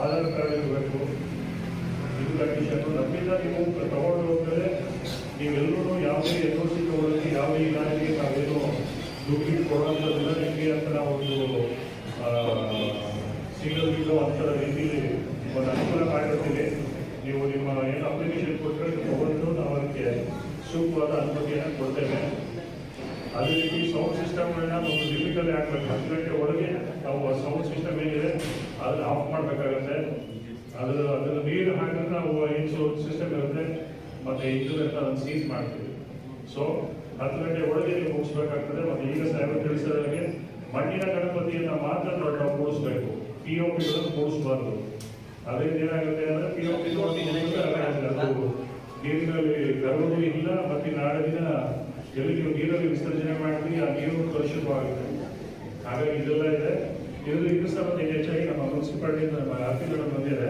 ಆಧಾರ್ ಇರಬೇಕು. ಇದು ಕಂಡೀಷನ್ ನಮ್ಮಿಂದ ನೀವು ತಗೊಂಡು ಹೋಗ್ತಾರೆ ನೀವೆಲ್ಲರೂ ಯಾವುದೇ ಎನ್ ಓ ಸಿ ತಗೊಳ್ಳಿ ಯಾವುದೇ ಇಲಾಖೆಗೆ ನಾವೇನು ದುಡ್ಡು ಕೊಡುವಂಥದ್ದಿಲ್ಲ ನಿಮಗೆ ಅಂತ ಒಂದು ಸಿಂಗಲ್ ವಿಂಡೋ ಅಂತರ ರೀತಿಯಲ್ಲಿ ಒಂದು ಅನುಕೂಲ ಮಾಡಿರ್ತೀವಿ. ನೀವು ನಿಮ್ಮ ಏನು ಅಪ್ಲಿಕೇಶನ್ ಕೊಟ್ಟರೆ ತಗೊಂಡು ನಾವು ಅದಕ್ಕೆ ಸೂಕ್ತವಾದ ಅನುಮತಿಯನ್ನು ಕೊಡ್ತೇವೆ. ಅದೇ ರೀತಿ ಸೌಂಡ್ ಸಿಸ್ಟಮ್ಗಳನ್ನ ಒಂದು ಲಿಮಿಟಲ್ಲಿ ಹಾಕ್ಬೇಕು ಹತ್ತು ಗಂಟೆ ಒಳಗೆ ನಾವು ಸೌಂಡ್ ಸಿಸ್ಟಮ್ ಏನಿದೆ ಅದನ್ನ ಆಫ್ ಮಾಡಬೇಕಾಗತ್ತೆ. ಅದು, ಅದನ್ನು ನೀರು ಹಾಕಿದ್ರೆ ನಾವು ಇಂಚು ಸಿಸ್ಟಮ್ ಇರುತ್ತೆ. ಮತ್ತೆ ಅಂತ ಅದನ್ನು ಸೀಸ್ ಮಾಡ್ತೀವಿ. ಸೊ ಹತ್ತು ಗಂಟೆ ಒಳಗೆ ನೀವು ಮುಗಿಸ್ಬೇಕಾಗ್ತದೆ. ಮತ್ತೆ ಈಗ ಸಾಹೇಬರು ತಿಳಿಸಿದಾಗೆ ಮಣ್ಣಿನ ಗಣಪತಿಯನ್ನ ಮಾತ್ರ ನಾವು ಕೂಡಿಸ್ಬೇಕು ಪಿ ಒ ಪಿಗಳನ್ನು ಕೂಡಿಸಬಾರ್ದು ಅದರಿಂದ ಏನಾಗುತ್ತೆ ಅಂದ್ರೆ ಪಿ ಒ ಪಿ ನೀರಿನಲ್ಲಿ ಗರ್ಭವೂ ಇಲ್ಲ. ಮತ್ತೆ ದಿನ ಎಲ್ಲಿ ನೀವು ನೀರಲ್ಲಿ ವಿಸರ್ಜನೆ ಮಾಡ್ತೀವಿ ಆ ನೀರು ಕಲುಷಿತವಾಗುತ್ತೆ ಹಾಗಾಗಿ ಇದೆಲ್ಲ ಇದೆ ಇನ್ನೂ ಸಹ ಹೆಚ್ಚಾಗಿ ನಮ್ಮ ಮುನ್ಸಿಪಾಲ್ಟಿಯಿಂದ ನಮ್ಮ ಆಫೀಸ್ಗಳು ಬಂದಿದೆ